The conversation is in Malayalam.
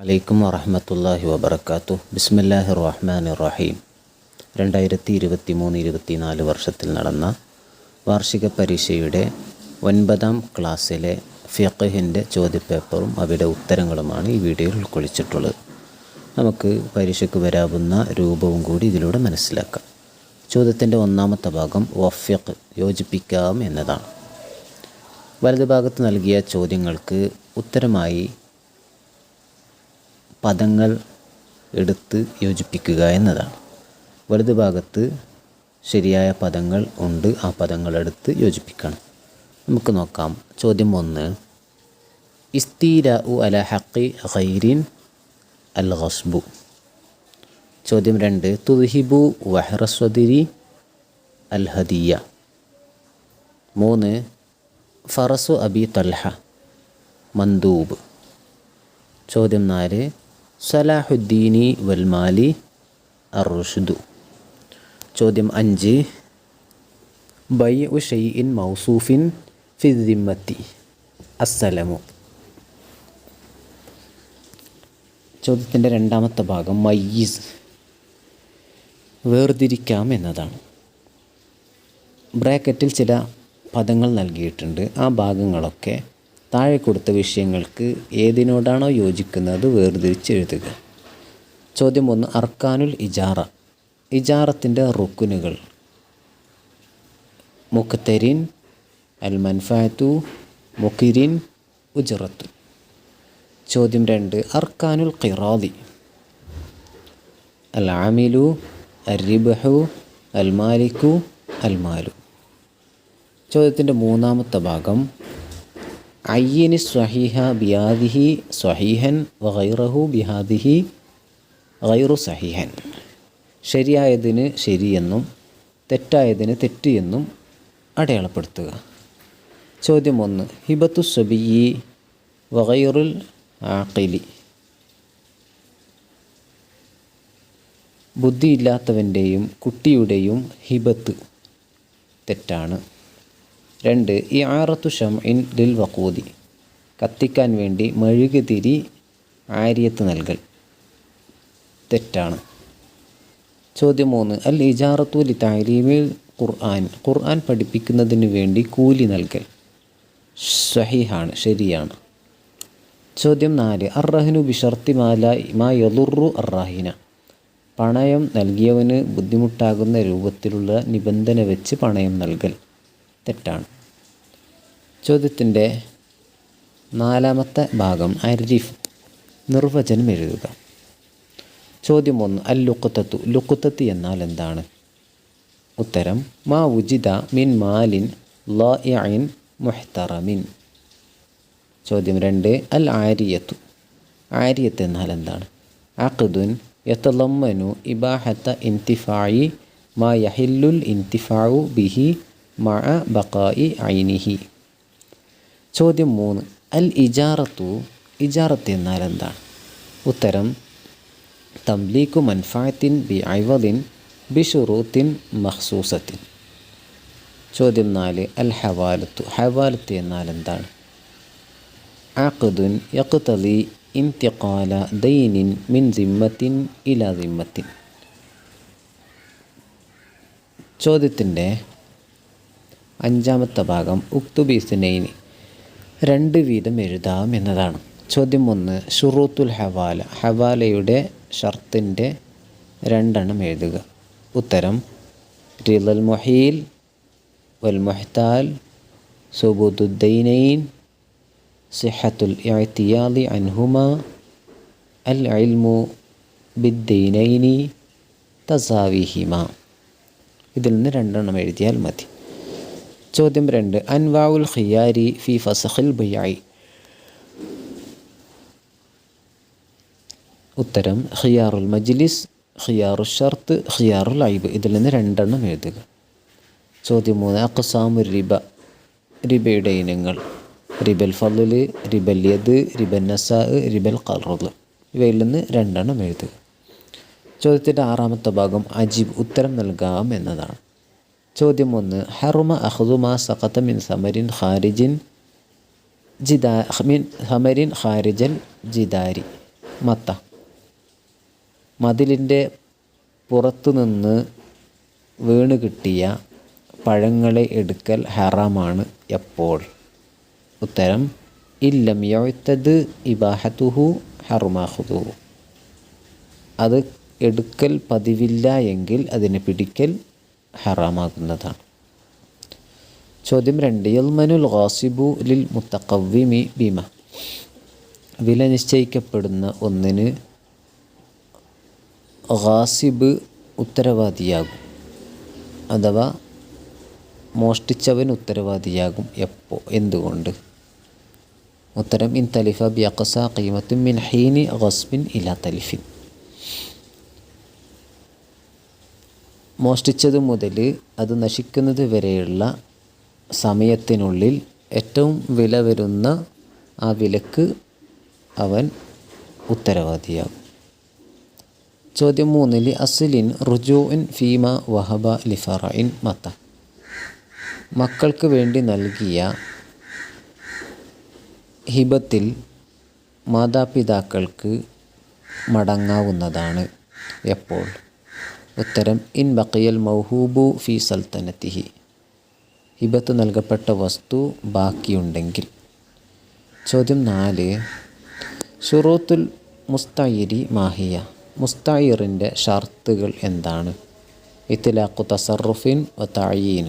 അലൈക്കും വറഹമത്തല്ലാഹി വബർക്കാത്തു ബിസ്മില്ലാഹി റഹ്മാൻ റഹീം രണ്ടായിരത്തി ഇരുപത്തി മൂന്ന് ഇരുപത്തിനാല് വർഷത്തിൽ നടന്ന വാർഷിക പരീക്ഷയുടെ ഒൻപതാം ക്ലാസ്സിലെ ഫിഖഹിന്റെ ചോദ്യപേപ്പറും അവയുടെ ഉത്തരങ്ങളുമാണ് ഈ വീഡിയോയിൽ ഉൾക്കൊള്ളിച്ചിട്ടുള്ളത്. നമുക്ക് പരീക്ഷയ്ക്ക് വരാവുന്ന രൂപവും കൂടി ഇതിലൂടെ മനസ്സിലാക്കാം. ചോദ്യത്തിന്റെ ഒന്നാമത്തെ ഭാഗം വഫിഖ് യോജിപ്പിക്കാം എന്നതാണ്. വലതുഭാഗത്ത് നൽകിയ ചോദ്യങ്ങൾക്ക് ഉത്തരമായി പദങ്ങൾ എടുത്ത് യോജിപ്പിക്കുക എന്നതാണ്. വലതുഭാഗത്ത് ശരിയായ പദങ്ങൾ ഉണ്ട് ആ പദങ്ങൾ എടുത്ത് യോജിപ്പിക്കണം. നമുക്ക് നോക്കാം. ചോദ്യം ഒന്ന്. ഇസ്തീര ഉ അല ഹക്കി ഖൈരിൻ അൽ ഖസ്ബു ചോദ്യം രണ്ട്. തുഹിബു വഹ്റസ്വദിരി അൽ ഹദിയ മൂന്ന്. ഫറസു അബി തൽഹ. മന്ദൂബ്. ചോദ്യം നാല്. സലാഹുദ്ദീനി വൽമാലി അറുഷുദു ചോദ്യം അഞ്ച്. ബൈ ഉ ഷെയ്ഇൻ മൗസൂഫിൻ ഫിദിമ്മത്തി അസ്സലമു. ചോദ്യത്തിന്റെ രണ്ടാമത്തെ ഭാഗം മയ്യീസ്. വേർതിരിക്കാം എന്നതാണ്. ബ്രാക്കറ്റിൽ ചില പദങ്ങൾ നൽകിയിട്ടുണ്ട്. ആ ഭാഗങ്ങളൊക്കെ താഴെ കൊടുത്ത വിഷയങ്ങൾക്ക് ഏതിനോടാണോ യോജിക്കുന്നത് വേർതിരിച്ച് എഴുതുക ചോദ്യം ഒന്ന് അർക്കാനുൽ ഇജാറ. ഇജാറത്തിന്റെ റുക്കുനുകൾ. മുഖത്തരിൻ അൽ മൻഫാത്തു മുഖിരിൻ ഉജറത്തു. ചോദ്യം രണ്ട് അർക്കാനുൽ ഖിറാദി. അൽ ആമിലു അൽ റിബഹു അൽ മാലിക്കു അൽ മാലു ചോദ്യത്തിന്റെ മൂന്നാമത്തെ ഭാഗം അയ്യനി സ്വഹീഹ ബിയാദിഹി സ്വഹീഹൻ വൈറഹു ബിഹാദിഹി ഗൈറു സഹീഹൻ. ശരിയായതിന് ശരിയെന്നും തെറ്റായതിന് തെറ്റ് എന്നും അടയാളപ്പെടുത്തുക. ചോദ്യം ഒന്ന് ഹിബത്തു സബിയി വഗൈറുൽ ആഖിലി. ബുദ്ധിയില്ലാത്തവന്റെയും കുട്ടിയുടെയും ഹിബത്ത് തെറ്റാണ്. രണ്ട് ഈ ആറത്തു ഷംഇൻ ലിൽ വക്കൂതി കത്തിക്കാൻ വേണ്ടി മെഴുകുതിരി ആര്യത്ത് നൽകൽ. തെറ്റാണ്. ചോദ്യം മൂന്ന് അൽ ഇജാറത്തു ലി താലീമിൽ ഖുർആൻ ഖുർആൻ പഠിപ്പിക്കുന്നതിന് വേണ്ടി കൂലി നൽകൽ. സഹിഹാണ് ശരിയാണ്. ചോദ്യം നാല് അർറഹിനു ബിഷർത്തി മാല മാ യലുറു അർറാഹിന. പണയം നൽകിയവന് ബുദ്ധിമുട്ടാകുന്ന രൂപത്തിലുള്ള നിബന്ധന വെച്ച് പണയം നൽകൽ. തെറ്റാണ്. ചോദ്യത്തിന്റെ നാലാമത്തെ ഭാഗം അരിഫ് നിർവചനം എഴുതുക. ചോദ്യം ഒന്ന് അൽ ലുക്കുത്തത്തു ലുക്കുത്തത്ത് എന്നാൽ എന്താണ്? ഉത്തരം മാ ഉജിത മിൻ മാലിൻ ലിൻ മുഹ്തറമിൻ. ചോദ്യം രണ്ട് അൽ ആരിയത്തു ആരിയത്ത് എന്നാൽ എന്താണ്? അഖദുൻ യത്തലമ്മനു ഇബാഹത്ത ഇൻതിഫായി മാ യഹില്ലുൽ ഇൻതിഫാഉ ബിഹി മഅ ബക്കായി ഐനിഹി ചോദ്യം മൂന്ന്. അൽ ഇജാറത്തു ഇജാറത്ത് എന്നാൽ എന്താണ്? ഉത്തരം തംലീക്കു മൻഫായത്തിൻ ബി ഐവദിൻ ബിഷുറൂത്തിൻ മഹ്സൂസത്തിൻ ചോദ്യം നാല്. അൽ ഹവാലത്തു ഹവാലത്ത് എന്നാൽ എന്താണ്? ആഖദുൻ യഖ്തലി ഇന്തിഖാല ദൈനിൻ മിൻ സിമ്മത്തിൻ ഇല സിമ്മത്തിൻ ചോദ്യത്തിന്റെ അഞ്ചാമത്തെ ഭാഗം ഉക്തുബീസിനൈനി രണ്ട് വീതം എഴുതാം എന്നതാണ്. ചോദ്യം ഒന്ന് ഷുറൂത്തുൽ ഹവാല ഹവാലയുടെ ഷർത്തിന്റെ രണ്ടെണ്ണം എഴുതുക. ഉത്തരം റിലൽ മൊഹീൽ വൽ മൊഹ്താൽ സുബുദുദ്ദൈനൈൻ സിഹത്തുൽ ഇഅ്തിയാദി അൻഹുമ അൽ ഇൽമു ബിദ്ദൈനൈനി തസാവിഹിമ. ഇതിൽ നിന്ന് രണ്ടെണ്ണം എഴുതിയാൽ മതി. ചോദ്യം രണ്ട്. അൻവാവുൽ ഖിയാരി ഫി ഫസഖിൽ ബുയായി ഉത്തരം ഖിയാറുൽ മജ്ലിസ് ഖിയാറു ഷർത്ത് ഖിയാറുൽ ഐബ് ഇതിൽ നിന്ന് രണ്ടെണ്ണം എഴുതുക. ചോദ്യം മൂന്ന് അക്സാമു റിബ റിബയുടെ ഇനങ്ങൾ. റിബൽ ഫضൽ റിബൽ യദ് റിബൽ നസാ റിബൽ ഖർദ്. ഇവയിൽ നിന്ന് രണ്ടെണ്ണം എഴുതുക. ചോദ്യത്തിന്റെ ആറാമത്തെ ഭാഗം അജീബ് ഉത്തരം നൽകാം എന്നതാണ്. ചോദ്യം ഒന്ന് ഹറുമ അഹ്ദുമ സഖത്ത മിൻ സമരിൻ ഖാരിജിൻ ജിദാ മിൻ സമരിൻ ഖാരിജൽ ജിദാരി. മത്ത. മതിലിന്റെ പുറത്തുനിന്ന് വീണ് കിട്ടിയ പഴങ്ങളെ എടുക്കൽ ഹറാമാണ് എപ്പോൾ? ഉത്തരം ഇല്ലം യോയ്ത്തത് ഇബാഹത്തുഹു ഹറുമാഹുദുഹു അത് എടുക്കൽ പതിവില്ല എങ്കിൽ അതിനെ പിടിക്കൽ ഹറാമാകുന്നതാണ്. ചോദ്യം രണ്ട് യൽമനുൽ ഗാസിബു ലിൽ മുത്തഖവ്വിമി ബിമ. വില നിശ്ചയിക്കപ്പെടുന്ന ഒന്നിന് ഗാസിബ് ഉത്തരവാദിയാകും അഥവാ മോഷ്ടിച്ചവൻ ഉത്തരവാദിയാകും എപ്പോൾ എന്തുകൊണ്ട്? ഉത്തരം ഇൻ തലിഫ ബി കീമത്തും മിൻ ഹീനി ഗസ്ബിൻ ഇല തലിഫിൻ. മോഷ്ടിച്ചത് മുതൽ അത് നശിക്കുന്നത് വരെയുള്ള സമയത്തിനുള്ളിൽ ഏറ്റവും വില വരുന്ന ആ വിലക്ക് അവൻ ഉത്തരവാദിയാകും. ചോദ്യം മൂന്നിൽ അസ്ലിൻ റുജുഇൻ ഫീമ വഹബ ലിഫറയിൻ മത്ത മക്കൾക്ക് വേണ്ടി നൽകിയ ഹിബത്തിൽ മാതാപിതാക്കൾക്ക് മടങ്ങാവുന്നതാണ് എപ്പോൾ? ഉത്തരം ഇൻ ബക്കിയൽ മൗഹൂബു ഫി സൽത്തനത്തിഹി ഹിബത്ത് നൽകപ്പെട്ട വസ്തു ബാക്കിയുണ്ടെങ്കിൽ. ചോദ്യം നാല് ഷുറൂത്തുൽ മുസ്തയിരി മാഹിയ? മുസ്തയിറിന്റെ ഷർത്തുകൾ എന്താണ്? ഇത്തിലാഖു തസറുഫിൻ വ തഴീൻ